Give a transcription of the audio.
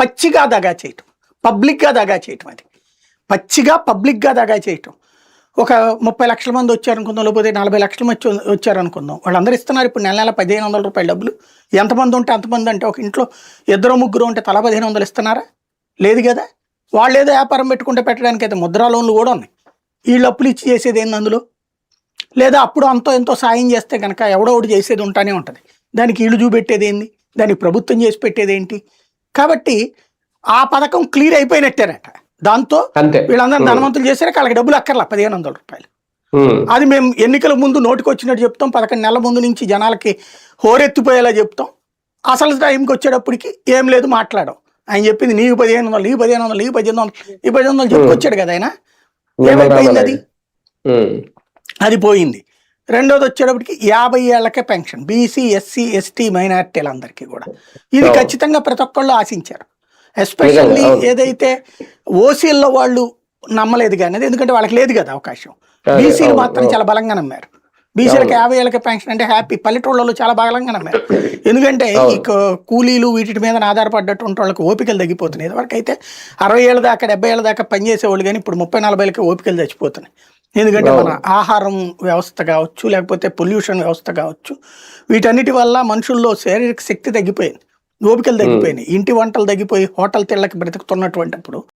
పచ్చిగా దగా చేయటం. పబ్లిక్గా దగా చేయటం అది. పచ్చిగా పబ్లిక్గా దగా చేయటం. ఒక ముప్పై లక్షల మంది వచ్చారనుకుందాం లేకపోతే నలభై లక్షల మంది వచ్చారనుకుందాం. వాళ్ళందరూ ఇస్తున్నారు ఇప్పుడు నెల నెల పదిహేను వందల రూపాయల డబ్బులు. ఎంతమంది ఉంటే అంతమంది అంటే ఒక ఇంట్లో ఇద్దరు ముగ్గురు ఉంటే తల పదిహేను వందలు ఇస్తున్నారా? లేదు కదా. వాళ్ళు ఏదో వ్యాపారం పెట్టుకుంటే పెట్టడానికి అయితే ముద్రా లోన్లు కూడా ఉన్నాయి. వీళ్ళు అప్పులు ఇచ్చి చేసేది ఏంది అందులో? లేదా అప్పుడు అంతో ఎంతో సాయం చేస్తే కనుక ఎవడో ఒకటి చేసేది ఉంటానే ఉంటుంది. దానికి ఇళ్ళు చూపెట్టేది ఏంది? దానికి ప్రభుత్వం చేసి పెట్టేది ఏంటి? కాబట్టి ఆ పథకం క్లియర్ అయిపోయినట్టేనట. దాంతో వీళ్ళందరూ ధనవంతులు చేశారు వాళ్ళకి డబ్బులు అక్కర్లా పదిహేను వందల రూపాయలు అది మేము ఎన్నికల ముందు నోటికి వచ్చినట్టు చెప్తాం పదకొండు నెలల ముందు నుంచి జనాలకి హోరెత్తిపోయేలా చెప్తాం. అసలు టైంకి వచ్చేటప్పటికి ఏం లేదు మాట్లాడడం. ఆయన చెప్పింది నీకు పదిహేను వందలు ఈ పదిహేను వందలు ఈ పద్దెనిమిది వందలు ఈ పద్దెనిమిది వందలు చెప్పుకొచ్చాడు కదా ఆయన. ఏమైపోయింది అది? అది పోయింది. రెండోది వచ్చేటప్పటికి యాభై ఏళ్ళకే పెన్షన్ బీసీ ఎస్సీ ఎస్టీ మైనార్టీలందరికీ కూడా. ఇది. ఖచ్చితంగా ప్రతి ఒక్కళ్ళు ఆశించారు. ఎస్పెషల్లీ. ఏదైతే ఓసీల్లో వాళ్ళు నమ్మలేదు కానీ ఎందుకంటే వాళ్ళకి లేదు కదా అవకాశం. బీసీలు మాత్రం. చాలా బలంగా నమ్మారు. బీసీలకు. యాభై ఏళ్ళకి పెన్షన్ అంటే హ్యాపీ. పల్లెటూళ్ళలో చాలా బలంగా నమ్మారు. ఎందుకంటే ఈ కూలీలు వీటి మీద ఆధారపడ్డట్టు ఉంటే వాళ్ళకి ఓపికలు తగ్గిపోతున్నాయి. ఇదివరకు అయితే అరవై ఏళ్ళ దాకా డెబ్బై ఏళ్ళ దాకా పనిచేసేవాళ్ళు కానీ ఇప్పుడు ముప్పై నలభై ఏళ్ళకి ఓపికలు చచ్చిపోతున్నాయి. ఎందుకంటే మన ఆహారం వ్యవస్థ కావచ్చు లేకపోతే పొల్యూషన్ వ్యవస్థ కావచ్చు వీటన్నిటి వల్ల మనుషుల్లో శారీరక శక్తి తగ్గిపోయింది ఓపికలు తగ్గిపోయినాయి. ఇంటి వంటలు తగ్గిపోయి హోటల్ తిళ్ళకి బ్రతుకుతున్నటువంటిప్పుడు